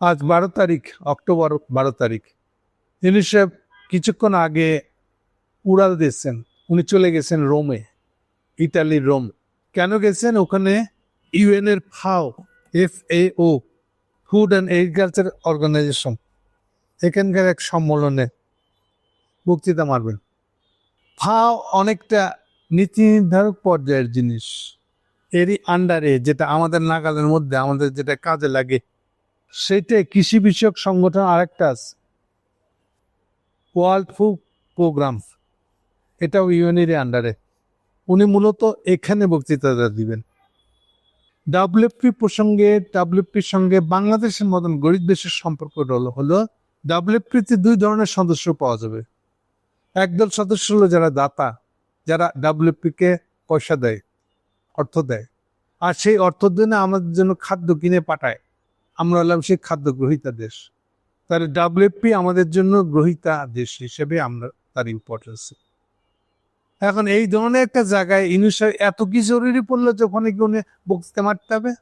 আজ বারো তারিখ, অক্টোবর বারো তারিখ। ইউনিসেফ কিছুক্ষণ আগে উড়াল দিয়েছেন। উনি চলে গেছেন রোমে, ইতালির রোম। কেন গেছেন? ওখানে ইউএনের FAO F A O food and agriculture organisation, এখানকার এক সম্মেলনে বক্তৃতা মারবেন। ফাও অনেকটা নীতি নির্ধারক পর্যায়ের জিনিস। এরই আন্ডারে যেটা আমাদের নাগালের মধ্যে, আমাদের যেটা কাজে লাগে সেটাই কৃষি বিষয়ক সংগঠন আরেকটা আছে। World food programme. এটাও ইউএনের আন্ডারে। উনি মূলত এখানে বক্তৃতাটা দিবেন। ডাব্লিউএফপি প্রসঙ্গে ডাব্লিউএফপির সঙ্গে বাংলাদেশের মতন গরিব দেশের সম্পর্ক হলো ডাব্লিউএফপিতে দুই ধরনের সদস্য পাওয়া যাবে। একদল সদস্য হলো যারা দাতা, যারা ডাব্লিউএফপিকে পয়সা দেয়, অর্থ দেয়। আর সেই অর্থ দিয়ে না আমাদের জন্য খাদ্য কিনে পাঠায়। আমরা হলাম সেই খাদ্য গ্রহীতা দেশ তাহলে ডাব্লিউএফপি আমাদের জন্য গ্রহীতা দেশ হিসেবে আমরা তার ইম্পর্টেন্স এখন এই ধরনের একটা জায়গায় ইনুসার এত কি জরুরি পড়ল যে ওখানে গিয়ে উনি বক্তৃতা মারতে হবে?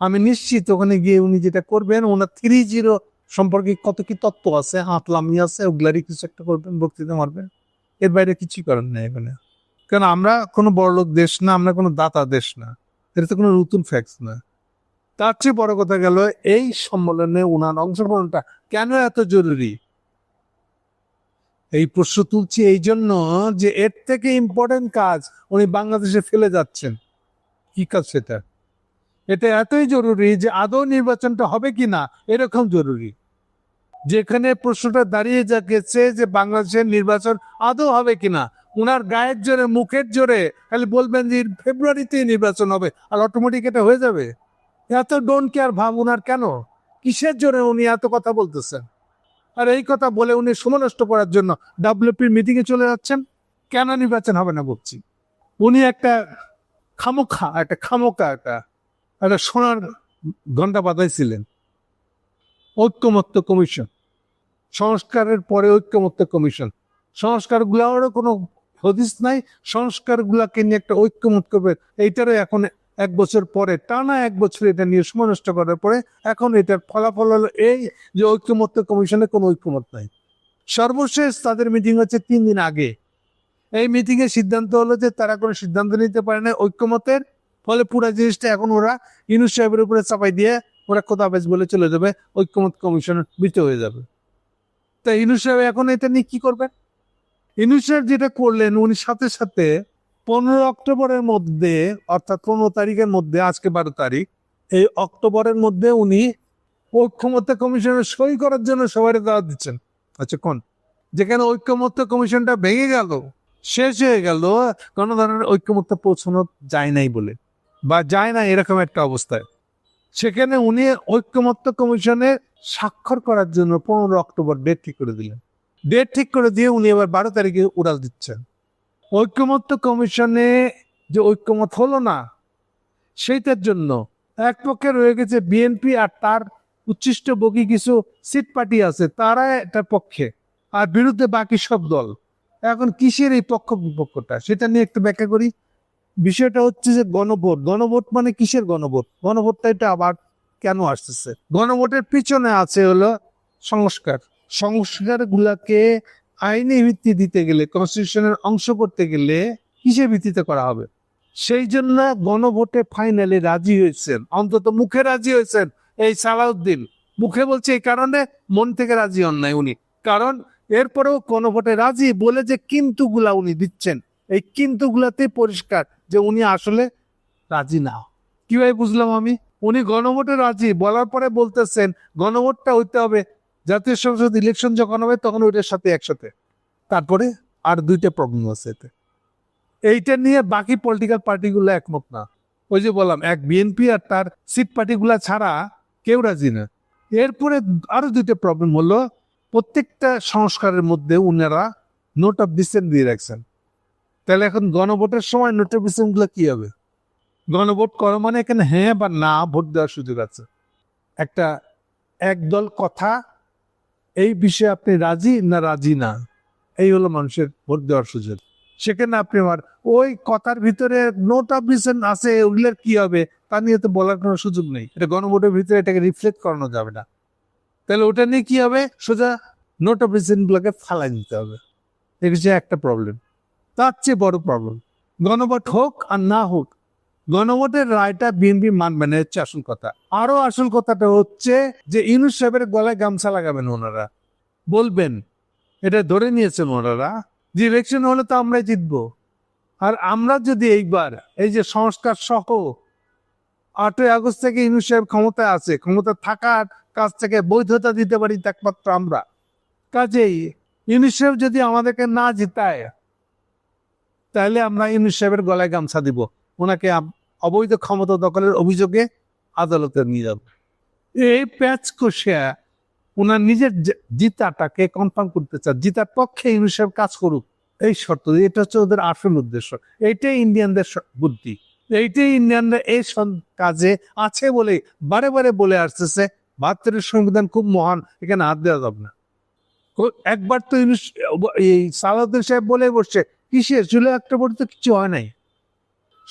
আমি নিশ্চিত ওখানে গিয়ে উনি যেটা করবেন, ওনার থ্রি জিরো সম্পর্কে কত কি তত্ত্ব আছে, হাতলামি আছে, ওগুলারই কিছু একটা করবেন, বক্তৃতা মারবেন। এর বাইরে কিছুই করেন না এখানে। কারণ আমরা কোনো বড়লোক দেশ না, আমরা কোনো দাতা দেশ না। এটা তো কোনো নতুন ফ্যাক্টস না। তার চেয়ে বড় কথা গেল, এই সম্মেলনে উনার অংশগ্রহণটা কেন এত জরুরি? এই প্রশ্ন তুলছি এই জন্য যে এর থেকে ইম্পর্টেন্ট কাজ উনি বাংলাদেশে ফেলে যাচ্ছেন। কি কাজ সেটা? এটা এতই জরুরি যে আদৌ নির্বাচনটা হবে কি না এরকম জরুরি। যেখানে প্রশ্নটা দাঁড়িয়ে গেছে যে বাংলাদেশের নির্বাচন আদৌ হবে কিনা, উনার গায়ের জোরে, মুখের জোরে, খালি বলবেন যে ফেব্রুয়ারিতে নির্বাচন হবে, আর অটোমেটিক এটা হয়ে যাবে। এত ডোন্ট কেয়ার ভাব উনার কেন? কিসের জোরে উনি এত কথা বলতেছেন? আর এই কথা বলে উনি সময় নষ্ট করার জন্য ডাব্লিউপির মিটিংয়ে চলে যাচ্ছেন। কেন নির্বাচন হবে না বলছি। উনি একটা খামোখা, একটা খামোকা একটা একটা সোনার ঘণ্টা বাজাইছিলেন ঐক্যমত্য কমিশন। সংস্কারের পরে ঐক্যমত্য কমিশন। সংস্কারগুলোরও কোনো হদিস নাই। সংস্কারগুলোকে নিয়ে একটা ঐক্যমত করবে, এইটারও এখন এক বছর পরে, টানা এক বছর এটা নিয়ে সময় নষ্ট করার পরে এখন এটার ফলাফল হলো এই যে ঐক্যমত্য কমিশনে কোনো ঐক্যমত নাই। সর্বশেষ তাদের মিটিং হচ্ছে তিন দিন আগে। এই মিটিং এর সিদ্ধান্ত হলো যে তারা কোনো সিদ্ধান্ত নিতে পারে না ঐক্যমতের, ফলে পুরো জিনিসটা এখন ওরা ইনুস সাহেবের উপরে চাপাই দিয়ে ওরা কোথাবেজ বলে চলে যাবে, ঐক্যমত কমিশন বিত হয়ে যাবে। তা ইনুস সাহেব এখন এটা নিয়ে কি করবেন? ইনুস সাহেব যেটা করলেন, উনি সাথে সাথে পনেরো অক্টোবরের মধ্যে, অর্থাৎ পনেরো তারিখের মধ্যে, আজকে বারো তারিখ, এই অক্টোবরের মধ্যে উনি ঐক্যমত্য কমিশনের সই করার জন্য সবাই দাওয়াত দিচ্ছেন। আচ্ছা কোন? যেখানে ঐক্যমত্য কমিশনটা ভেঙে গেল, শেষ হয়ে গেল, কোনো ধরনের ঐক্যমত্য পৌঁছানো যায় নাই বলে বা যায় না এরকম একটা অবস্থায়। সেখানে উনি ঐক্যমত্য কমিশনে স্বাক্ষর করার জন্য পনেরো অক্টোবর ডেট ঠিক করে দিলেন। ডেট ঠিক করে দিয়ে উনি এবার বারো তারিখে উড়াল দিচ্ছেন। ঐক্যমত্য কমিশনে যে ঐক্যমত হলো না, সেইটার জন্য এক পক্ষে রয়ে গেছে বিএনপি আর তার উচ্ছিষ্ট বকি কিছু সিট পার্টি আছে, তারা এটার পক্ষে আর বিরুদ্ধে বাকি সব দল। এখন কিসের এই পক্ষ বিপক্ষটা, সেটা নিয়ে একটু ব্যাখ্যা করি। বিষয়টা হচ্ছে যে গণভোট গণভোট মানে কিসের গণভোট? গণভোটটা এটা আবার কেন আসতেছে? গণভোটের পিছনে আছে হলো সংস্কার। সংস্কার গুলাকে আইনি ভিত্তি দিতে গেলে কনস্টিটিউশনের অংশ করতে গেলে কিসের ভিত্তিতে করা হবে? সেই জন্য গণভোটে ফাইনালি রাজি হয়েছেন, অন্তত মুখে রাজি হয়েছেন এই সালাউদ্দিন। মুখে বলছে এই কারণে, মন থেকে রাজি হন নাই উনি। কারণ এরপরেও গণভোটে রাজি বলে যে কিন্তু গুলা উনি দিচ্ছেন, এই কিন্তু গুলাতে পরিষ্কার যে উনি আসলে রাজি না। কীভাবে বুঝলাম আমি? উনি গণভোটে রাজি, বলার পরে বলতেছেন, গণভোটটা হইতে হবে জাতীয় সংসদ ইলেকশন যখন হবে, তখন ওইটার সাথে একসাথে। তারপরে আর দুইটা প্রবলেম আছে এতে। এইটা নিয়ে বাকি পলিটিক্যাল পার্টিগুলো একমত না। ওই যে বললাম, এক বিএনপি আর তার সিট পার্টিগুলা ছাড়া কেউ রাজি না। এরপরে আরও দুইটা প্রবলেম হলো, প্রত্যেকটা সংস্কারের মধ্যে উনারা নোট অফ ডিসেন্ট দিয়ে রাখছেন। তাহলে এখন গণভোটের সময় নোট অফ ডিসেন্টগুলো কি হবে? গণভোট করো মানে এখানে হ্যাঁ বা না ভোট দেওয়ার সুযোগ আছে। একটা একদল কথা এই বিষয়ে আপনি রাজি না রাজি না? এই হলো মানুষের ভোট দেওয়ার সুযোগ। সেখানে আপনি আমার ওই কথার ভিতরে নোট অফ ডিসেন্ট আছে ওগুলোর কি হবে তা নিয়ে তো বলার কোনো সুযোগ নেই। এটা গণভোটের ভিতরে এটাকে রিফ্লেক্ট করানো যাবে না। তাহলে ওটা নিয়ে কি হবে? সোজা নোট অফ গুলোকে ফালাই দিতে হবে। এটা একটা প্রবলেম তার চেয়ে বড় প্রবলেম গণভোট হোক আর না হোক গণভোটের রায়টা বিএনপি মানবে না হচ্ছে আসল কথা। আরও আসল কথাটা হচ্ছে যে ইউনুস সাহেবের গলায় গামছা লাগাবেন ওনারা। বলবেন, এটা ধরে নিয়েছেন ওনারা, যে ইলেকশন হলে তো আমরাই জিতবো। আর আমরা যদি এইবার এই যে সংস্কার সহ আটই আগস্ট থেকে ইউনুস সাহেব ক্ষমতায় আছে ক্ষমতা থাকার কাছ থেকে বৈধতা দিতে পারি একমাত্র আমরা। কাজেই ইউনুস সাহেব যদি আমাদেরকে না জিতায়, তাহলে আমরা ইউনুস সাহেবের গলায় গামছা দিব। ওনাকে অবৈধ ক্ষমতা দখলের অভিযোগে আদালতে নিয়ে যাব। এই প্যাচ কষে ওনার নিজের জিতাটাকে কনফার্ম করতে চান জিতার পক্ষে ইউনুস সাহেব কাজ করুক। এই শর্ত এটা হচ্ছে ওদের আসল উদ্দেশ্য। এইটাই ইন্ডিয়ানদের বুদ্ধি। এইটাই ইন্ডিয়ানরা এই কাজে আছে বলে বারে বারে বলে আসতেছে, বাহাত্তরের সংবিধান খুব মহান, এখানে হাত দেওয়া যাবে না। একবার তো এই সালাউদ্দিন সাহেব বলে বসছে, কিসের? চলে একটা বড় তো কিছু হয় নাই।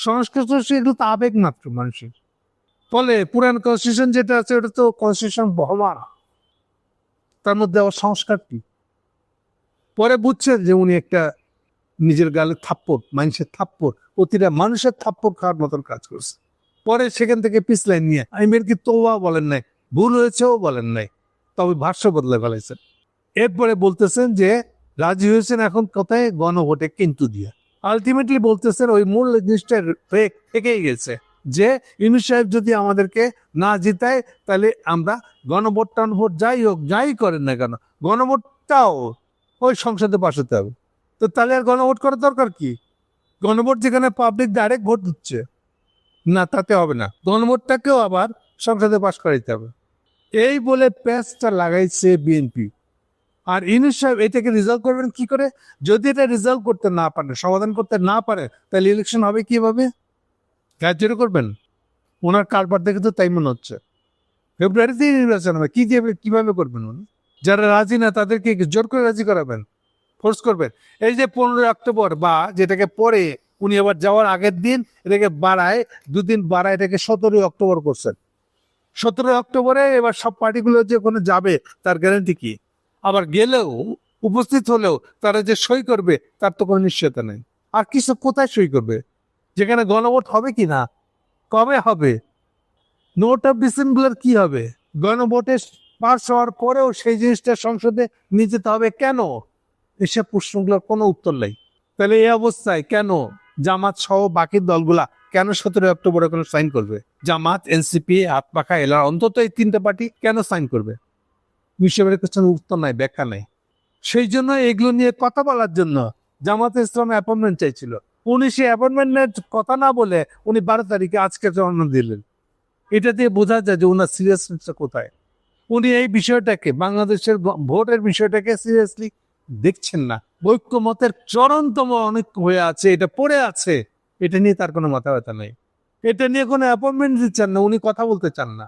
সংস্কার তো এগুলো তো আবেগ মাত্র মানুষের। ফলে পুরান কনস্টিটিউশন যেটা আছে, ওটা তো কনস্টিটিউশন বহমান। তার মধ্যে আবার সংস্কার কি? পরে বুঝছেন যে উনি একটা নিজের গালে থাপ্পড়, মানুষের থাপ্পড়, প্রতিটা মানুষের থাপ্পড় খাওয়ার মতন কাজ করছে। পরে সেখান থেকে পিছলাই নিয়ে আমি বের কি তোবা বলেন নাই, ভুল হয়েছেও বলেন নাই, তবে ভাষ্য বদলে ফেলাইছেন এরপরে বলতেছেন যে, রাজি হয়েছেন এখন কোথায়? গণভোটে কিন্তু দিয়ে। আলটিমেটলি বলতেছেন ওই মূল জিনিসটা থেকেই গেছে, যে ইউনুস সাহেব যদি আমাদেরকে না জিতায়, তাহলে আমরা গণভোট টনভোট যাই হোক, যাই করেন না কেন, গণভোটটাও ওই সংসদে পাশ হতে হবে। তো তাহলে আর গণভোট করার দরকার কি? গণভোট যেখানে পাবলিক ডাইরেক্ট ভোট দিচ্ছে, না তাতে হবে না, গণভোটটাকেও আবার সংসদে পাশ করাইতে হবে। এই বলে প্যাচটা লাগাইছে বিএনপি। আর ইউনুস সাহেব এটাকে রিজলভ করবেন কি করে? যদি এটা রিজলভ করতে না পারে, সমাধান করতে না পারে, তাহলে ইলেকশন হবে কীভাবে? কার্যকর করবেন? ওনার কারবার দেখে তো তাই মনে হচ্ছে। ফেব্রুয়ারিতে নির্বাচন হবে, কি দিয়ে, কীভাবে করবেন উনি? যারা রাজি না, তাদেরকে জোর করে রাজি করাবেন? ফোর্স করবেন। এই যে পনেরোই অক্টোবর, বা যেটাকে পরে উনি আবার যাওয়ার আগের দিন, এটাকে বাড়ায়, দুদিন বাড়ায়, এটাকে সতেরোই অক্টোবর করছেন। সতেরোই অক্টোবরে এবার সব পার্টিগুলো যে কোনো যাবে, তার গ্যারান্টি কি? আবার গেলেও, উপস্থিত হলেও তারা যে সই করবে, তার তো কোনো নিশ্চয়তা নেই। আর কিছু কোথায় সই করবে? যেখানে গণভোট হবে কি না? কবে হবে? নোট অফ ডিসেম্বর কি হবে? গণভোটে পাশ হওয়ার পরেও সেই জিনিসটা সংসদে নিয়ে যেতে হবে কেন? এসব প্রশ্নগুলোর কোনো উত্তর নেই। তাহলে এই অবস্থায় কেন জামাত সহ বাকি দলগুলা কেন সতেরোই অক্টোবরে কোনো সাইন করবে? জামাত, এনসিপি, হাত পাখা, এলার অন্তত এই তিনটে পার্টি কেন সাইন করবে? মিশরের কোশ্চেন উত্তর নাই, ব্যাখ্যা নাই। সেই জন্য এগুলো নিয়ে কথা বলার জন্য জামাত ইসলাম অ্যাপয়েন্টমেন্ট চাইছিল। উনি সেই অ্যাপয়েন্টমেন্টের কথা না বলে উনি বারো তারিখে আজকে জন্ম দিলেন। এটা দিয়ে বোঝা যায় যে ওনার সিরিয়াসনেসটা কোথায়। উনি এই বিষয়টাকে, বাংলাদেশের ভোটের বিষয়টাকে সিরিয়াসলি দেখছেন না। ঐক্যমতের চরমতম অনেক হয়ে আছে, এটা পড়ে আছে। এটা নিয়ে তার কোনো মাথা ব্যথা নেই। এটা নিয়ে কোনো অ্যাপয়েন্টমেন্ট দিচ্ছেন না, উনি কথা বলতে চান না।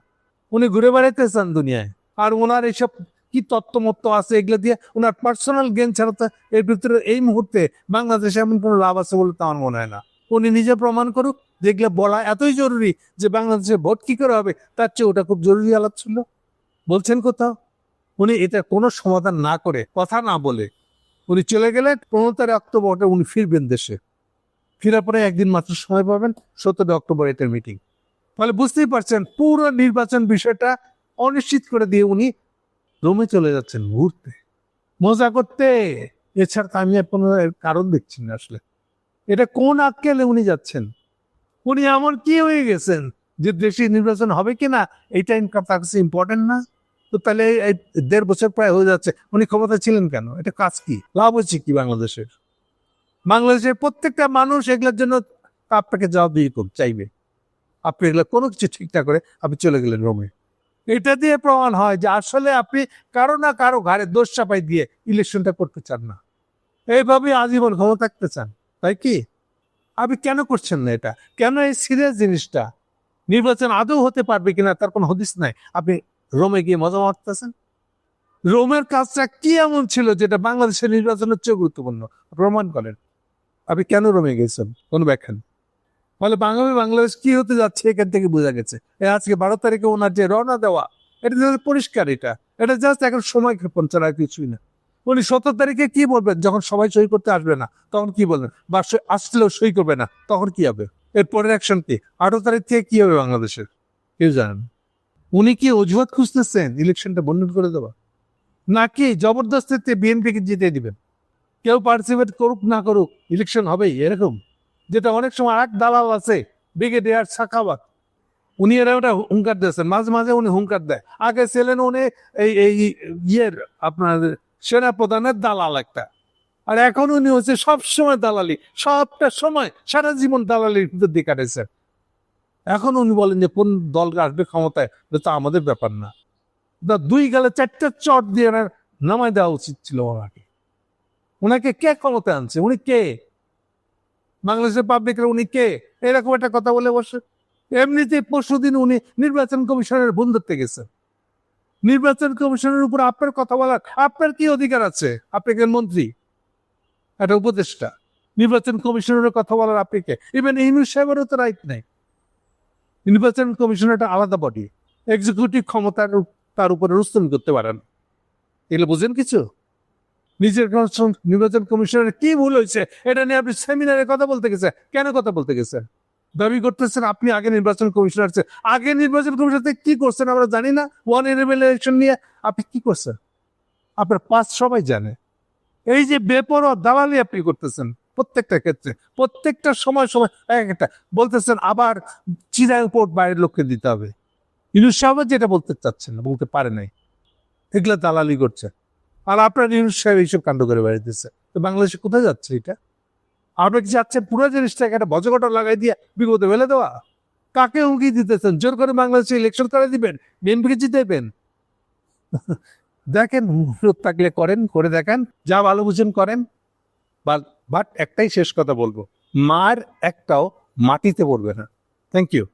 উনি ঘুরে বেড়াইতে চান দুনিয়ায়। আর ওনার এইসব কি তত্ত্বমত্ত আছে এগুলো দিয়ে ওনার পার্সোনাল জ্ঞান ছাড়া তো এর ভিতরে এই মুহূর্তে বাংলাদেশে এমন কোনো লাভ আছে বলে তো আমার মনে হয় না। উনি নিজে প্রমাণ করুক যেগুলো বলা এতই জরুরি যে বাংলাদেশে ভোট কি করে হবে, তার চেয়ে ওটা খুব জরুরি আলাপ ছিল। বলছেন কোথাও? উনি এটা কোনো সমাধান না করে কথা না বলে উনি চলে গেলেন পনেরো তারিখ অক্টোবরে উনি ফিরবেন দেশে। ফেরার পরে একদিন মাত্র সময় পাবেন সতেরো অক্টোবর এটার মিটিং ফলে বুঝতেই পারছেন পুরো নির্বাচন বিষয়টা অনিশ্চিত করে দিয়ে উনি রোমে চলে যাচ্ছেন ঘুরতে। মজা করতে। এছাড়া আমি কোনো কারণ দেখছি না আসলে। এটা কোন আক্কেলে উনি যাচ্ছেন? উনি এমন কি হয়ে গেছেন যে দেশে নির্বাচন হবে কি না এইটা ইনকাম তার কাছে ইম্পর্টেন্ট না। তো তাহলে এই দেড় বছর প্রায় হয়ে যাচ্ছে। উনি ক্ষমতা ছিলেন কেন? এটা কাজ কি? লাভ হচ্ছে কি বাংলাদেশের? বাংলাদেশের প্রত্যেকটা মানুষ এগুলোর জন্য আপনাকে জবাব দিয়ে করতে চাইবে। আপনি এগুলো কোনো কিছু ঠিকঠাক করে আপনি চলে গেলেন রোমে। এটা দিয়ে প্রমাণ হয় যে আসলে আপনি কারও না কারও ঘাড়ে দোষ চাপাই দিয়ে ইলেকশনটা করতে চান না। এইভাবে আজীবন ক্ষমতা থাকতে চান, তাই কি? আপনি কেন করছেন না এটা? কেন এই সিরিয়াস জিনিসটা? নির্বাচন আদৌ হতে পারবে কিনা তার কোনো হদিস নাই। আপনি রোমে গিয়ে মজা মারতেছেন? রোমের কাজটা কি এমন ছিল যেটা বাংলাদেশের নির্বাচনের চেয়ে গুরুত্বপূর্ণ? প্রমাণ করেন। আপনি কেন রোমে গেছেন? কোনো ব্যাখ্যা। ফলে বাংলাদেশ বাংলাদেশ কি হতে যাচ্ছে এখান থেকে বোঝা গেছে। আজকে বারো তারিখে ওনার যে রওনা দেওয়া, এটা পরিষ্কার এটা। এটা জাস্ট এখন সময় ক্ষেপণ ছাড়া কিছুই না। উনি সতেরো তারিখে কি বলবেন? যখন সবাই সই করতে আসবে না, তখন কি বলবেন? বা আসলেও সই করবে না, তখন কি হবে? এর পরের অ্যাকশন কি? আঠারো তারিখ থেকে কি হবে বাংলাদেশের? কেউ জানেন উনি কি অজুহাত খুঁজতেছেন? ইলেকশনটা বন্ধন করে দেওয়া? নাকি জবরদস্তিতে বিএনপিকে জিতে দিবেন? কেউ পার্টিসিপেট করুক না করুক ইলেকশন হবেই, এরকম? যেটা অনেক সময় এক দালাল আছে, ব্রিগেডিয়ার সাখাবাত উনি এরা ওটা হুঙ্কার দিয়েছেন, মাঝে মাঝে উনি হুঙ্কার দেয়। আগে ছিলেন উনি এই এই ইয়ের আপনার সেনা প্রধানের দালাল একটা। আর এখন উনি হচ্ছে সব সময় দালালি, সবটা সময় সারা জীবন দালালির ভিতর দিয়ে কাটাইছেন। এখন উনি বলেন যে, কোন দল আসবে ক্ষমতায় তো আমাদের ব্যাপার না। দুই গেলে চারটে চট দিয়ে নামায় দেওয়া উচিত ছিল ওনাকে। ওনাকে কে ক্ষমতা আনছে? উনি কে? বাংলাদেশের পাবলিকের উনি কে? এরকম একটা কথা বলে বসে। এমনিতে পরশুদিন উনি নির্বাচন কমিশনের বন্ধুত্বে গেছেন। নির্বাচন কমিশনের উপর আপনার কথা বলার, আপনার কি অধিকার আছে? আপনি একজন মন্ত্রী, একটা উপদেষ্টা। নির্বাচন কমিশনের কথা বলার আপনি কে? ইভেন ইউনুস সাহেবেরও তো রাইট নেই। নির্বাচন কমিশন একটা আলাদা বডি এক্সিকিউটিভ ক্ষমতার, তার উপরে রুস্তম করতে পারেন। এগুলো বুঝেন কিছু? নিজের নির্বাচন কমিশনের কি ভুল হয়েছে, এটা নিয়ে আপনি সেমিনারে কথা বলতে গেছে। কেন কথা বলতে গেছেন দাবি করতেছেন আপনি আগে নির্বাচন কমিশনার আছে আগে নির্বাচন কমিশন থেকে কি করছেন আমরা জানি না। ওয়ান ইলেভেন ইলেকশন নিয়ে আপনি কি করছেন? আপনার পাস সবাই জানে। এই যে বেপরোয়া দালালি আপনি করতেছেন প্রত্যেকটা ক্ষেত্রে, প্রত্যেকটা সময় সময় এক একটা বলতেছেন আবার চিরাং পোর্ট বাইরের লোককে দিতে হবে। ইউনুস সাহেব যেটা বলতে চাচ্ছেন, বলতে পারে নাই। এগুলা দালালি করছে। আর আপনার ইউনুস সাহেব এইসব কাণ্ড করে বেড়াইতেছে। তো বাংলাদেশে কোথায় যাচ্ছে এটা? আপনি কি যাচ্ছেন পুরো জিনিসটাকে একটা বজকটা লাগাই দিয়ে বিপদে ফেলে দেওয়া? কাকে হুমকি দিতেছেন? জোর করে বাংলাদেশে ইলেকশন করে দিবেন? বিএনপিকে জিতেবেন দেখেন মুহূর্ত থাকলে করেন, করে দেখেন, যা ভালো বুঝেন করেন। বাট একটাই শেষ কথা বলব, মার একটাও মাটিতে পড়বে না। Thank you